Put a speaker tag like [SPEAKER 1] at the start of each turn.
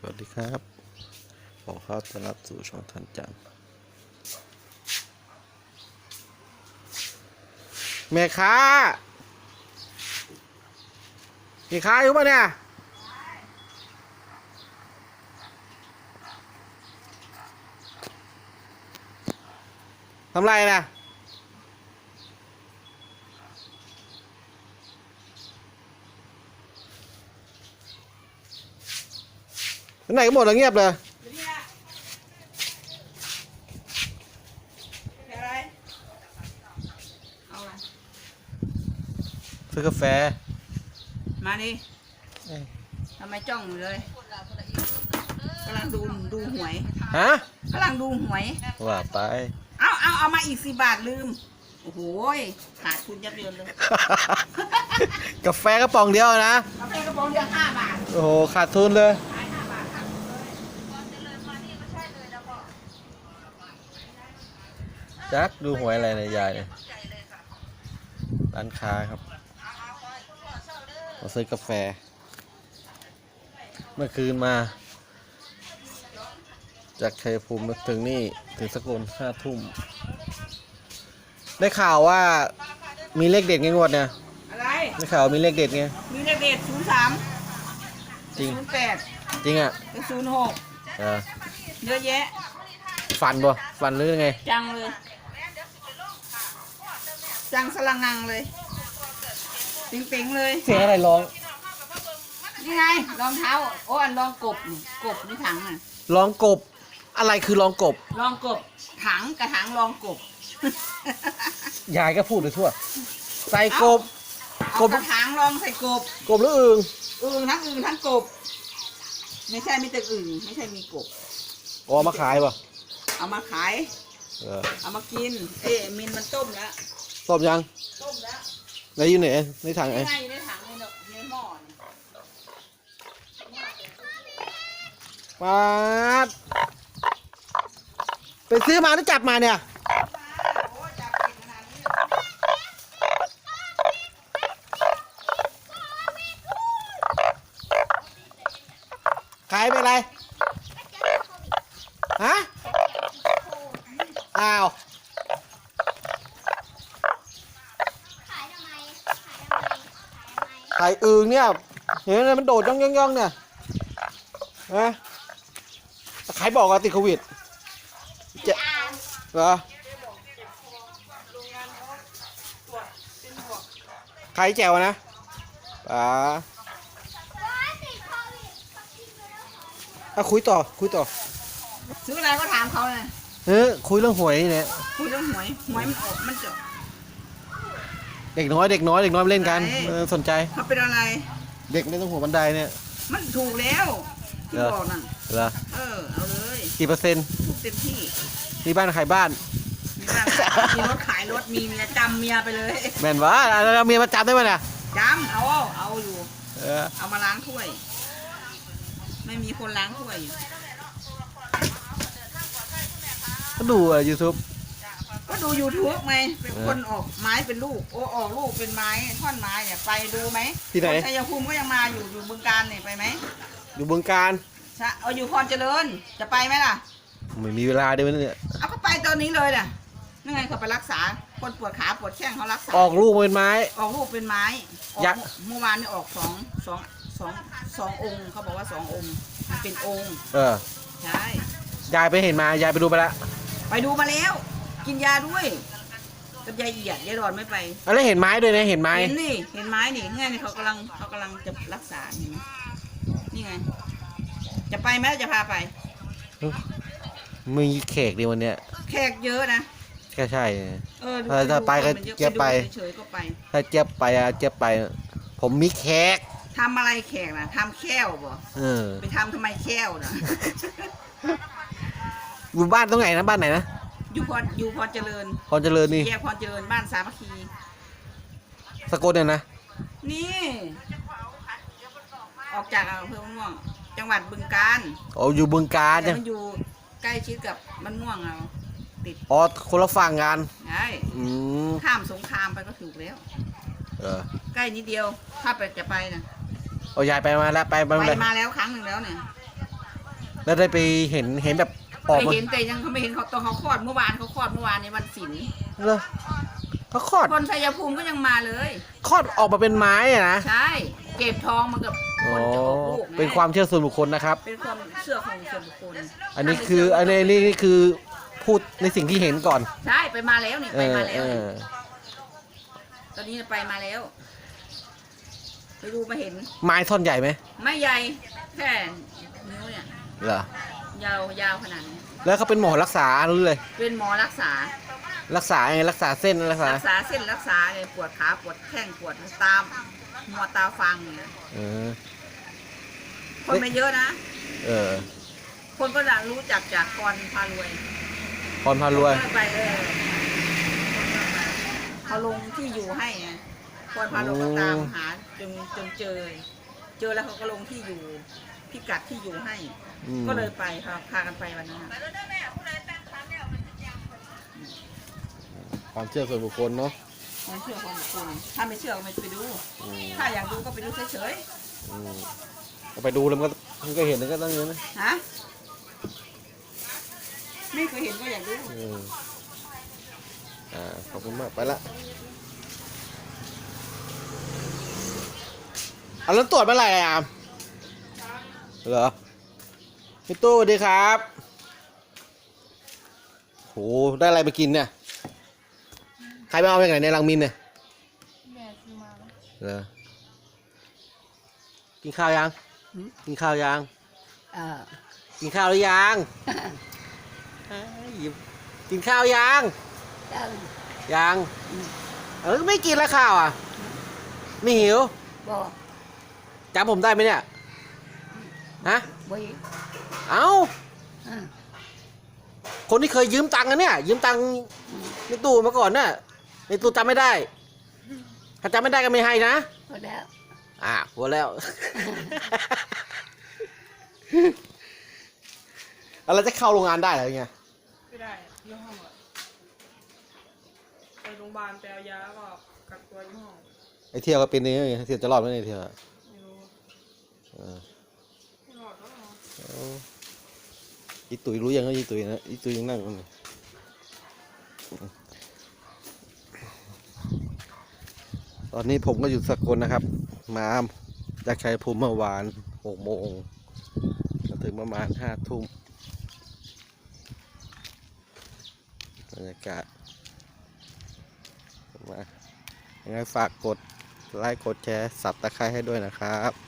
[SPEAKER 1] สวัสดีครับขอเข้าต้อนรับสู่ช่องทันจังแม่ค้าแม่ค้าอยู่ปะเนี่ย ทำไรนะ ไปไหนก็หมดแล้วเงียบเลย
[SPEAKER 2] อะไรเอาอะไร
[SPEAKER 1] ซื้อกาแฟ
[SPEAKER 2] มาดิ
[SPEAKER 1] เอ้ย
[SPEAKER 2] ทำไมจ้องอยู่เลยกำลังดูดูหวย
[SPEAKER 1] ฮะ
[SPEAKER 2] กำลังดูหวย
[SPEAKER 1] ว่าไป
[SPEAKER 2] เอาเอาเอามาอีกสิบาทลืม โอ้โหยขาดทุนยับเยินเลย
[SPEAKER 1] กาแฟกระป๋องเดียวนะ
[SPEAKER 2] กาแฟกระป๋องเดียวห้าบาท
[SPEAKER 1] โอ้โห ขาดทุนเลย
[SPEAKER 2] ขายห้าบาทครับ
[SPEAKER 1] จักดูหวยอะไรในะยายร้านค้าครับมาซื้อกาแฟ เมื่อคืนมา จากชัยภูมิมาถึงนี่ถึงสกลห้าทุ่ม ได้ข่าวว่ามีเลขเด็ดไงงวดเนี่ย
[SPEAKER 2] อะไร
[SPEAKER 1] ได้ข่าวมีเลขเด็ดไง
[SPEAKER 2] มีเลขเด็ดศูนย์สาม
[SPEAKER 1] จริง
[SPEAKER 2] ศูนย์แปด
[SPEAKER 1] จริงอะ
[SPEAKER 2] ศูนย์หก
[SPEAKER 1] เออ
[SPEAKER 2] เยอะแยะ
[SPEAKER 1] ฝันบ่ฝันหรือยังไง
[SPEAKER 2] จังเลย จังสลังงังเลยปิ๊งๆเลย
[SPEAKER 1] เสียงอะไรร้อง
[SPEAKER 2] นี่ไงรองเท้า โอ้อันรองกบนี่กบนี่ถังอะ
[SPEAKER 1] ร้องกบ อะไรคือร้องกบ
[SPEAKER 2] รองกบถังกระถังรองกบ
[SPEAKER 1] ยายก็พูดไปทั่ว ใส่กบ
[SPEAKER 2] เอากระถางรองใส่กบ
[SPEAKER 1] กบหรืออึ่ง
[SPEAKER 2] อึ่งทั้งอึ่งทั้งกบ ไม่ใช่มีแต่อึ่งไม่ใช่มีกบ
[SPEAKER 1] อ๋อมาขายป่ะ
[SPEAKER 2] เอามาขาย
[SPEAKER 1] เออ
[SPEAKER 2] เอามากิน เอ๊ะมินมันต้มแล้ว
[SPEAKER 1] ต้มยัง
[SPEAKER 2] ต้มแล้ว
[SPEAKER 1] แล้วอยู่ไหนในถังไหน
[SPEAKER 2] นี่ไงอยู่ในถังในเนอะในหม้อนี่
[SPEAKER 1] มาดไปซื้อมาหรือจับมาเนี่ย
[SPEAKER 2] โอ้จับเก่งขนาดนี้
[SPEAKER 1] ขายไปอะไร ฮะ อ้าว
[SPEAKER 3] ขายทำไม ขายทำไม ขาย ทำไม
[SPEAKER 1] ไข่อึ่งเนี่ย เห็นไหมมันโดดย่องย่องย่องเนี่ยฮะใครบอกว่าติดโควิดเจ๊
[SPEAKER 3] อ่าน
[SPEAKER 1] เหรอใครแจวนะป๋า
[SPEAKER 3] ว้ายติดโควิดเขากินไปแล้วเหรอ
[SPEAKER 1] อะคุยต่อคุยต่อ
[SPEAKER 2] ซื้ออะไรก็ถามเขาเลย
[SPEAKER 1] เฮ้ยคุยเรื่องหวยนี่เนี่ย
[SPEAKER 2] คุยเรื่องหวย หวยมันออกมันจะ
[SPEAKER 1] เด็กน้อยเด็กน้อยเด็กน้อยมาเล่นกัน
[SPEAKER 2] ไหน
[SPEAKER 1] เออสนใจ
[SPEAKER 2] เขาเป็นอะไร
[SPEAKER 1] เด็กไม่ต้องหัวบันไดเนี่ย
[SPEAKER 2] มันถูกแล้วที่
[SPEAKER 1] เหรอ
[SPEAKER 2] บอกน่ะ
[SPEAKER 1] เหรอ
[SPEAKER 2] เออ เอาเลย
[SPEAKER 1] กี่เปอร์เซ็นต์
[SPEAKER 2] ถูกเต็มที่
[SPEAKER 1] นี่บ้านใครบ้าน
[SPEAKER 2] มีบ้านมีรถขายรถมีเมียจำเมียไปเลย
[SPEAKER 1] แม่นวะแล้วเมียมาจับได้ไหมเนี่ย
[SPEAKER 2] จำเอาเอาอยู่
[SPEAKER 1] เออ
[SPEAKER 2] เอามาล้างถ้วย ไม่มีคนล้างถ้วยอยู่
[SPEAKER 1] ก็ดูอะยูทูบ
[SPEAKER 2] ก็ ดู YouTube ไงเป็น
[SPEAKER 1] เออ
[SPEAKER 2] คนออกไม้เป็นลูก โอ้ออกลูกเป็นไม้ท่อนไม้เนี่ยไปดูไหม
[SPEAKER 1] ที่ไหน
[SPEAKER 2] คนชัยภูมิก็ยังมาอยู่อยู่บึงการเนี่ยไปไหม
[SPEAKER 1] อยู่บึงการ
[SPEAKER 2] ชะเอาอยู่พรเจริญจะไปไหมล่ะ
[SPEAKER 1] ไม่มีเวลาด้วยเนี่ย
[SPEAKER 2] เอาก็ไปตอนนี้เลยน่ะนี่ไงเขาไปรักษาคนปวดขาปวดแข้งเขารักษา
[SPEAKER 1] ออกลูกมาเป็นไม้
[SPEAKER 2] ออกลูกเป็นไม้ออก
[SPEAKER 1] ยักษ์
[SPEAKER 2] เมื่อวานนี่ออกสองสองสองสององค์เขาบอกว่าสององค์มันเป็นองค์
[SPEAKER 1] เออ
[SPEAKER 2] ใช่
[SPEAKER 1] ยายไปเห็นมายายไปดูไปแล้ว
[SPEAKER 2] ไปดูมาแล้ว กินยาด้วย กับยายเอียดยายหลอดไม่ไป
[SPEAKER 1] แล้วเห็นไม้ด้วยนะเห็นไม้
[SPEAKER 2] เห็นนี่ เห็นไม้นี่ไงนี่เขากำลังเขากำลังจะรักษาเห็นไหมนี่ไง จะไปไหมจะพาไป
[SPEAKER 1] มีแขกดีวันเนี้ย
[SPEAKER 2] แขกเยอะนะ
[SPEAKER 1] แค่ใช่
[SPEAKER 2] เออดู
[SPEAKER 1] เออถ้าไปก็
[SPEAKER 2] ดู
[SPEAKER 1] เจี๊ยบไป
[SPEAKER 2] ดูเฉยๆก็ไป
[SPEAKER 1] ถ้าเจี๊ยบไปอะเจี๊ยบไป ผมมีแขก
[SPEAKER 2] ทำอะไรแขกนะทำแค้วบ่
[SPEAKER 1] เออ
[SPEAKER 2] ไปทำทำไมแค้วนะ
[SPEAKER 1] อยู่บ้านตรงไหนนะบ้านไหนนะ
[SPEAKER 2] อยู่พรอยู่พรเจริญ
[SPEAKER 1] พรเจริญนี่
[SPEAKER 2] แยกพรเจริญบ้านสามัคคี
[SPEAKER 1] สกลเนี่ยนะ
[SPEAKER 2] นี่ ออกจากอำเภอมะม่วง จังหวัดบึงกาฬ
[SPEAKER 1] อ๋ออยู่บึงการ
[SPEAKER 2] แต่
[SPEAKER 1] เนี่ย
[SPEAKER 2] มันอยู่ใกล้ชิดกับมันม่วงเราติด
[SPEAKER 1] อ๋อคนละฝั่งกัน
[SPEAKER 2] ใช่
[SPEAKER 1] อืม
[SPEAKER 2] ข้ามสงครามไปก็ถูกแล้ว
[SPEAKER 1] เออ
[SPEAKER 2] ใกล้นิดเดียว ถ้าไปจะไปนะ
[SPEAKER 1] เอายายไปมาแล้วไปไป
[SPEAKER 2] ไป
[SPEAKER 1] เลย
[SPEAKER 2] มาแล้วครั้งหนึ่งแล้วเนี่ย
[SPEAKER 1] แล้วได้ไปเห็นเห็นแบบ ออก
[SPEAKER 2] ไป
[SPEAKER 1] มา
[SPEAKER 2] เห็นแต่ยังเขาไม่เห็นเขาตอนเขาคลอดเมื่อวานเขาคลอดเมื่อวานในวันศิลป์
[SPEAKER 1] เหรอเขาคลอด
[SPEAKER 2] คนชัยภูมิก็ยังมาเลย
[SPEAKER 1] คลอดออกมาเป็นไม้อะนะ
[SPEAKER 2] ใช่ เก็บทองมันกับ
[SPEAKER 1] อ๋
[SPEAKER 2] ค
[SPEAKER 1] อน
[SPEAKER 2] จะออกลูกไง
[SPEAKER 1] เป็นความเชื่อส่วนบุคคลนะครับ
[SPEAKER 2] เป็นความเชื่อของส่วนบุคคล
[SPEAKER 1] อันนี้คืออันนี้นี่นี่คือพูดในสิ่งที่เห็นก่อน
[SPEAKER 2] ใช่ไปมาแล้วนี่
[SPEAKER 1] เอ
[SPEAKER 2] ไป
[SPEAKER 1] อ
[SPEAKER 2] มาแล้
[SPEAKER 1] เอ
[SPEAKER 2] วนี่
[SPEAKER 1] อ
[SPEAKER 2] ตอนนี้ไปมาแล้ว ไปดูมาเห็น
[SPEAKER 1] ไม้ท่อนใหญ่ไหม
[SPEAKER 2] ไม่ใหญ่แค่นิ้วเนี่ย
[SPEAKER 1] เหรอ ยา
[SPEAKER 2] วยาวขนาดนี้
[SPEAKER 1] แล้วเขาเป็นหมอรักษารู้เลย
[SPEAKER 2] เป็นหมอรักษา
[SPEAKER 1] รักษาไงรักษาเส้นรักษา
[SPEAKER 2] รักษาเส้นรักษาเลยปวดขาปวดแข้งปวดตามหัวตาฟังเนี่ย
[SPEAKER 1] เออ
[SPEAKER 2] คนไม่เยอะนะ
[SPEAKER 1] เออ
[SPEAKER 2] คนก็จะรู้จักจากกรพารวย
[SPEAKER 1] พรพารวย
[SPEAKER 2] ไปเออเขาลงที่อยู่ให้ไงกรพารวยก็ตามหาจนจนเจอ เจอแล้วเขาก็ลงที่อยู่ พิกัดที่อยู่ให้
[SPEAKER 1] อืม
[SPEAKER 2] ก็เลยไปครับพากันไปวันนั้นน่ะ
[SPEAKER 1] ความเชื่อส่วนบุคคลเนาะ
[SPEAKER 2] ความเชื่อของบุคคลถ้าไม่เชื่อก็ไม่ไปดู
[SPEAKER 1] อืม
[SPEAKER 2] ถ้าอยากดูก็ไปดูเฉย
[SPEAKER 1] อืมก็ไปดูแล้วมันก็มันก็เห็นแล้วก็ต้องอย่างนี้นะ
[SPEAKER 2] ๆฮะไม่เคยเห็นก็อยากดู
[SPEAKER 1] อืมอ่าขอบคุณมากไปละอะแล้วตรวจเมื่อไหร่อะ เหรอพี่ตู้สวัสดีครับโหได้อะไรมากินเนี่ย ใครไปเอาไปไหนในรังมินเนี่ย
[SPEAKER 3] แม่ซื้อมาแล้ว
[SPEAKER 1] เหรอกินข้าวยัง กินข้าวยัง
[SPEAKER 2] เออ
[SPEAKER 1] กินข้าวหรือยังเอ้ยหยิบกินข้าวยังยัง เออไม่กินแล้วข้าวอะ ไม่หิว
[SPEAKER 2] บอก
[SPEAKER 1] จำผมได้ไหมเนี่ย ฮะ
[SPEAKER 2] ไว้
[SPEAKER 1] เอ้าคนที่เคยยืมตังค์นะเนี่ย ยืมตังค์ในตู้มาก่อนน่ะในตู้จำไม่ได้ ถ้าจำไม่ได้ก็ไม่ให้นะ
[SPEAKER 3] พอแล้ว
[SPEAKER 1] อ่าหัวแล้ว อะไรจะเข้าโรงงานได้เหรอไง
[SPEAKER 4] ไม่ได้อะที่ห้องอะไปโรงพยาบาลไปเอายาแล้วก็กักตัวที่ห้อง
[SPEAKER 1] ไอเที่ยวก็เป็นนี่ไงเที่ยวจะรอดไหมเนี่ยไอ้เที่ยวอะ
[SPEAKER 4] ไม่รู้
[SPEAKER 1] เออ
[SPEAKER 4] ไม่รอดแล้วเหร อี
[SPEAKER 1] ตุยรู้ยังอีตุยนะอีตุยยังนั่งตอนนี้ผมก็อยู่สกลนะครับ มาจากชัยภูมิเมื่อวานหกโมงถึงประมาณห้าทุ่มบรรยากาศมายังไงฝากกดไลค์กดแชร์สับตะไคร้ให้ด้วยนะครับ